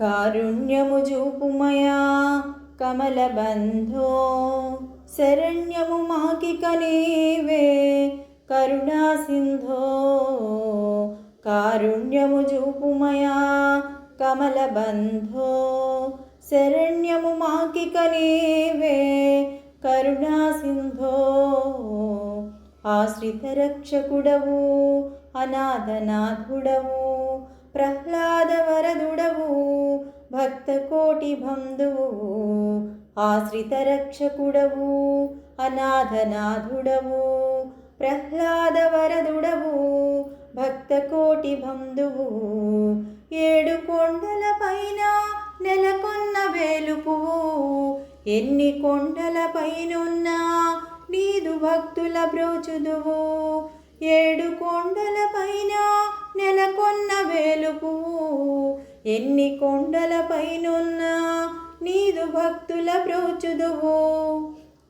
కారుణ్యము చూపుమయా కమలబంధో శరణ్యము మాకిక నీవే కరుణాసింధో కారుణ్యము చూపుమయా కమలబంధో శరణ్యము మాకిక నీవే కరుణాసింధో ఆశ్రిత రక్షకుడవు అనాథనాథుడవు. ప్రహ్లాద వరదుడవు భక్త కోటి బంధువు ఆశ్రిత రక్షకుడవు అనాథనాథుడవు ప్రహ్లాద వరదుడవు భక్త కోటి బంధువు ఏడు కొండల పైన నెలకొన్న వేలుపువు ఎన్ని కొండల పైనున్నా నీదు భక్తుల బ్రోచుదువు ఏడు కొండలపైన నెలకొన్న వెలుపు. ఎన్ని కొండలపైనున్నా నీదు భక్తుల ప్రోచుదువు.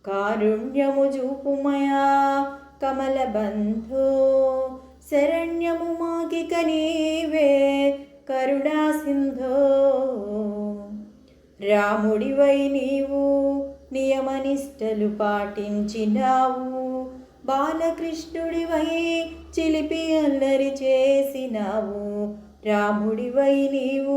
కారుణ్యము చూపుమయా కమల బంధు. శరణ్యము మాకిక నీవే కరుణా సింధో. రాముడివై నీవు నియమనిష్టలు పాటించినావు. బాలకృష్ణుడివై చిలిపి అల్లరి చేసినావు. రాముడివై నీవు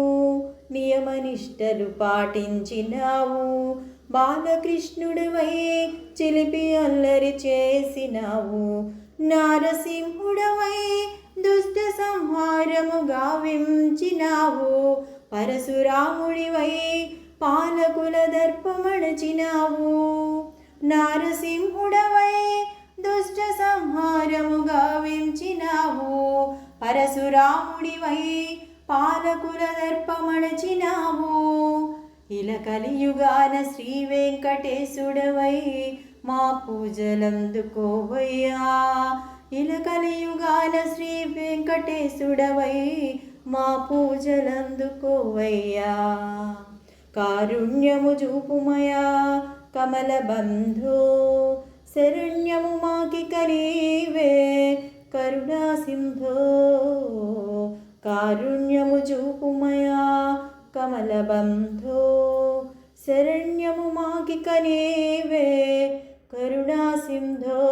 నియమనిష్టలు పాటించినావు. బాలకృష్ణుడివై చిలిపి అల్లరి చేసినావు. నారసింహుడవై దుష్ట సంహారము గావించినావు పరశురాముడివై పాలకుల దర్పమణచినావు. నారసింహుడవై దుష్ట సంహారము గావించినావు. పరశురాముడివై పాలకుల దర్పమణచినావు. ఇలా కలియుగాన శ్రీ వెంకటేశుడవై మా పూజలందుకోవయ్యా. ఇలా కలియుగాన శ్రీ వెంకటేశుడవై మా పూజలందుకోవయ్యా. కారుణ్యము చూపుమయా కమల కరుణా సింధో కారుణ్యము చూపుమయా కమలబంధో. శరణ్యము మాకి కనేవే కరుణా సింధో